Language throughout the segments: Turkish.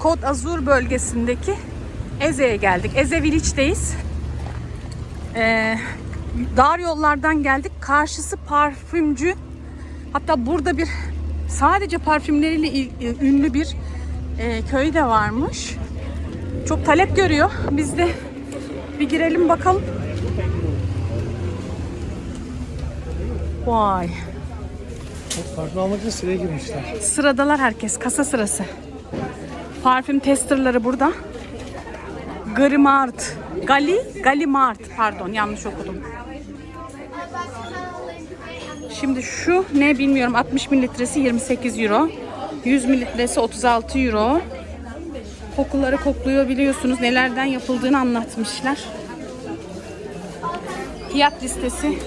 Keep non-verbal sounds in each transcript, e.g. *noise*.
Côte Azur bölgesindeki Eze'ye geldik. Eze Village'deyiz. Ee, dar yollardan geldik. Karşısı parfümcü. Hatta burada bir sadece parfümleriyle il- ünlü bir e, köy de varmış. Çok talep görüyor. Biz de bir girelim bakalım. Vay. Parfüm almak için sıraya girmişler. Sıradalar herkes. Kasa sırası. Parfüm testerları burada. Galimard. Gali, Galimard. Pardon yanlış okudum. Şimdi şu ne bilmiyorum 60 mililitresi 28 euro. 100 mililitresi 36 euro. Kokuları kokluyor biliyorsunuz. Nelerden yapıldığını anlatmışlar. Fiyat listesi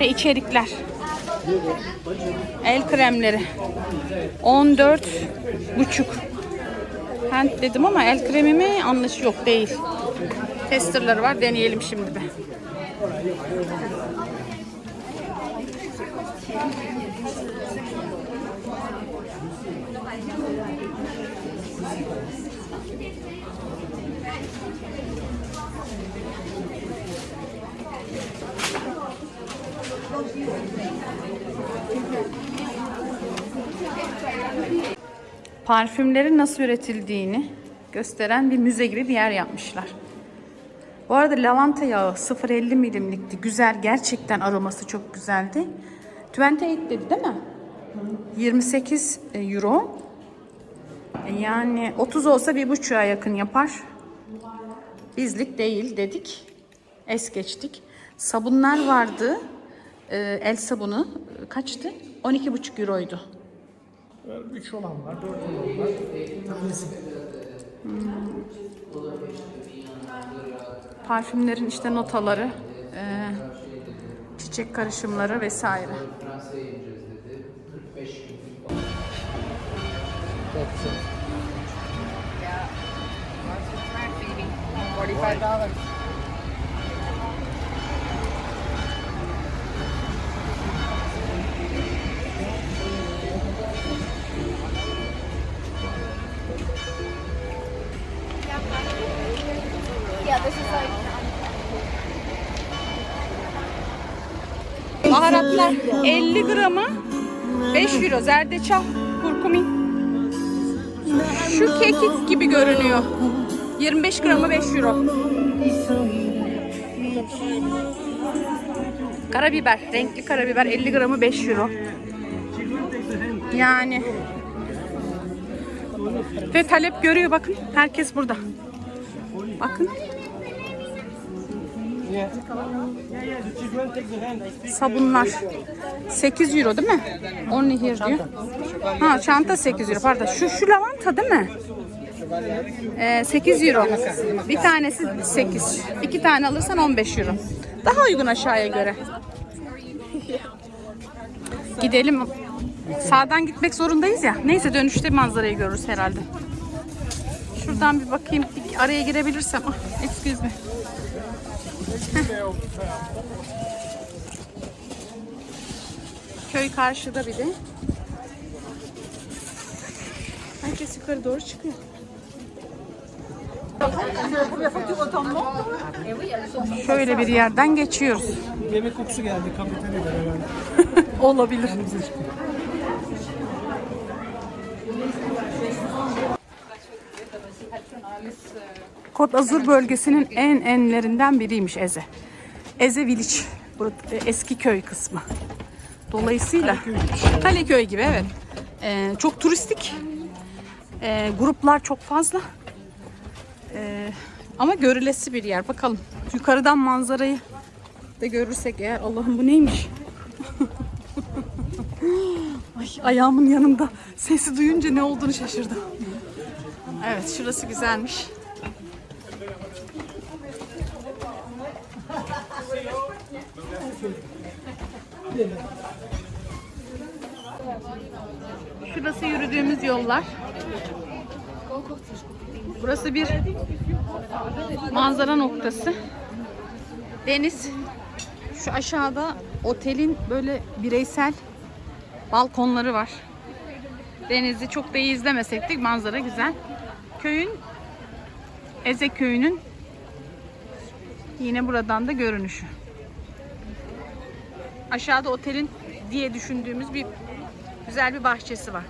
ve içerikler. El kremleri. 14 buçuk. Hand dedim ama el kremi mi? Anlaş yok değil. Testerları var. Deneyelim şimdi bir. Parfümlerin nasıl üretildiğini gösteren bir müze gibi bir yer yapmışlar. Bu arada lavanta yağı 0.50 milimlikti. Güzel. Gerçekten aroması çok güzeldi. 28 dedi değil mi? 28 euro. E, Yani 30 olsa bir buçuğa yakın yapar. Bizlik değil dedik. Es geçtik. Sabunlar vardı. E, El sabunu e, kaçtı? 12,5 euroydu. 3 olan var, 4 olan var. Tanesi. Parfümlerin işte notaları, e, çiçek karışımları vesaire. Yeah, Baharatlar 50 gramı 5 euro. Zerdeçal, kurkumin. Şu kekik gibi görünüyor. 25 gramı 5 euro. Karabiber, renkli karabiber 50 gramı 5 euro. Yani ve talep görüyor bakın. Herkes burada. Bakın. Sabunlar. 8 euro değil mi? 10 here diyor. Ha çanta 8 euro pardon. Şu şu lavanta değil mi? Ee, 8 euro. Bir tanesi 8. İki tane alırsan 15 euro. Daha uygun aşağıya göre. Gidelim. Sağdan gitmek zorundayız ya. Neyse dönüşte manzarayı görürüz herhalde. Şuradan bir bakayım. Bir araya girebilirsem. Ah, excuse me. Köy karşıda bir de. Herkes yukarı doğru çıkıyor. Şöyle bir yerden geçiyoruz. Yemek kokusu geldi kafeteryadan herhalde. *laughs* Olabilir. Kod Azur bölgesinin en enlerinden biriymiş Eze. Eze Village. E, eski köy kısmı. Dolayısıyla Kaleköy gibi evet. Ee, çok turistik. Ee, gruplar çok fazla. Ee, ama görülesi bir yer. Bakalım. Yukarıdan manzarayı da görürsek eğer Allah'ım bu neymiş? *laughs* Ay, ayağımın yanında sesi duyunca ne olduğunu şaşırdım. Evet şurası güzelmiş. Şurası yürüdüğümüz yollar. Burası bir manzara noktası. Deniz. Şu aşağıda otelin böyle bireysel balkonları var. Denizi çok da iyi izlemesek de manzara güzel. Köyün Eze köyünün yine buradan da görünüşü. Aşağıda otelin diye düşündüğümüz bir güzel bir bahçesi var.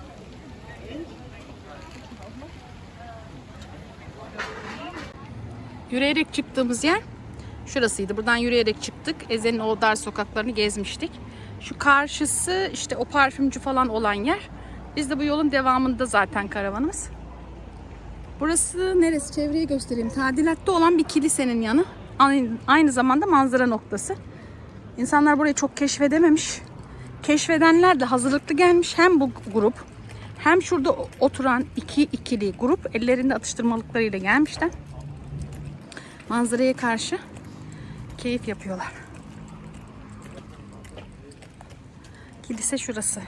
Yürüyerek çıktığımız yer şurasıydı. Buradan yürüyerek çıktık. Eze'nin o dar sokaklarını gezmiştik. Şu karşısı işte o parfümcü falan olan yer. Biz de bu yolun devamında zaten karavanımız. Burası neresi? Çevreyi göstereyim. Tadilatta olan bir kilisenin yanı. Aynı, zamanda manzara noktası. İnsanlar burayı çok keşfedememiş. Keşfedenler de hazırlıklı gelmiş. Hem bu grup hem şurada oturan iki ikili grup ellerinde atıştırmalıklarıyla gelmişler. Manzaraya karşı keyif yapıyorlar. Kilise şurası.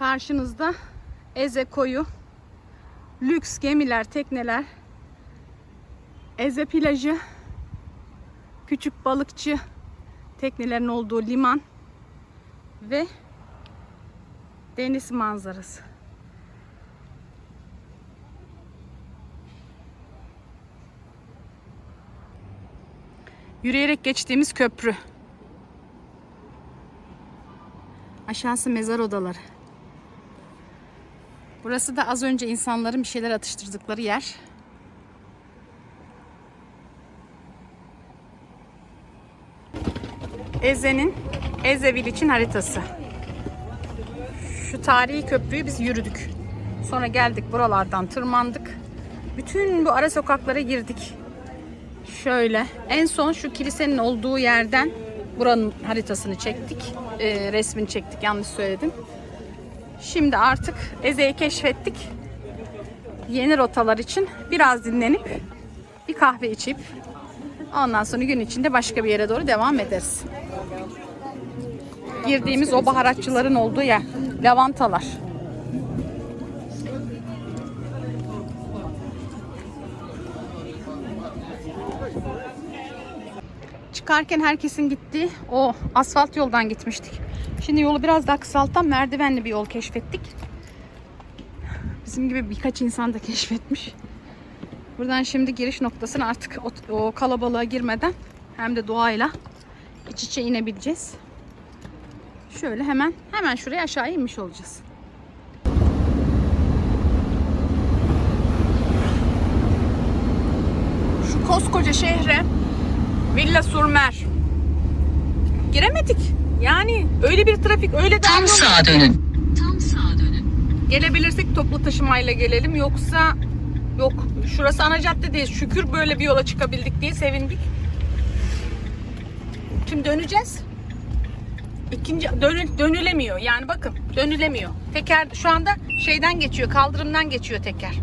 Karşınızda Eze koyu, lüks gemiler, tekneler, Eze plajı, küçük balıkçı teknelerin olduğu liman ve deniz manzarası. Yürüyerek geçtiğimiz köprü. Aşağısı mezar odaları. Burası da az önce insanların bir şeyler atıştırdıkları yer. Eze'nin Ezevil için haritası. Şu tarihi köprüyü biz yürüdük. Sonra geldik buralardan tırmandık. Bütün bu ara sokaklara girdik. Şöyle en son şu kilisenin olduğu yerden buranın haritasını çektik. Ee, resmini çektik yanlış söyledim. Şimdi artık Eze'yi keşfettik. Yeni rotalar için biraz dinlenip bir kahve içip ondan sonra gün içinde başka bir yere doğru devam ederiz. Girdiğimiz o baharatçıların olduğu yer. Lavantalar. Çıkarken herkesin gittiği o asfalt yoldan gitmiştik. Şimdi yolu biraz daha kısaltan merdivenli bir yol keşfettik. Bizim gibi birkaç insan da keşfetmiş. Buradan şimdi giriş noktasına artık o kalabalığa girmeden hem de doğayla iç içe inebileceğiz. Şöyle hemen hemen şuraya aşağı inmiş olacağız. Şu koskoca şehre Villa Surmer giremedik. Yani öyle bir trafik öyle de Tam sağa dönün. Tam sağa dönün. Gelebilirsek toplu taşımayla gelelim. Yoksa yok. Şurası ana cadde değil. Şükür böyle bir yola çıkabildik diye sevindik. Şimdi döneceğiz. İkinci dönü- dönülemiyor. Yani bakın dönülemiyor. Teker şu anda şeyden geçiyor. Kaldırımdan geçiyor teker.